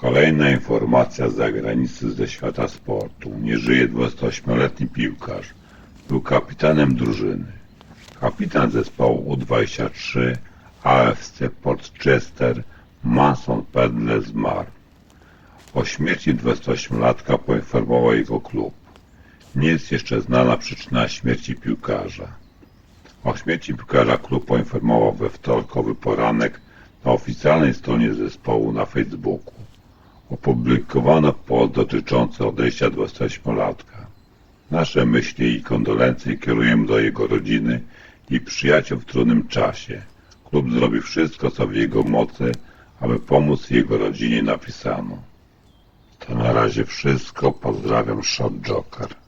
Kolejna informacja z zagranicy ze świata sportu. Nie żyje 28-letni piłkarz. Był kapitanem drużyny. Kapitan zespołu U23 AFC Portchester Mason Pedle zmarł. O śmierci 28-latka poinformował jego klub. Nie jest jeszcze znana przyczyna śmierci piłkarza. O śmierci piłkarza klub poinformował we wtorkowy poranek na oficjalnej stronie zespołu na Facebooku. Opublikowano post dotyczący odejścia 28-latka. Nasze myśli i kondolencje kierujemy do jego rodziny i przyjaciół w trudnym czasie. Klub zrobi wszystko, co w jego mocy, aby pomóc jego rodzinie napisano. To na razie wszystko. Pozdrawiam, Shot Joker.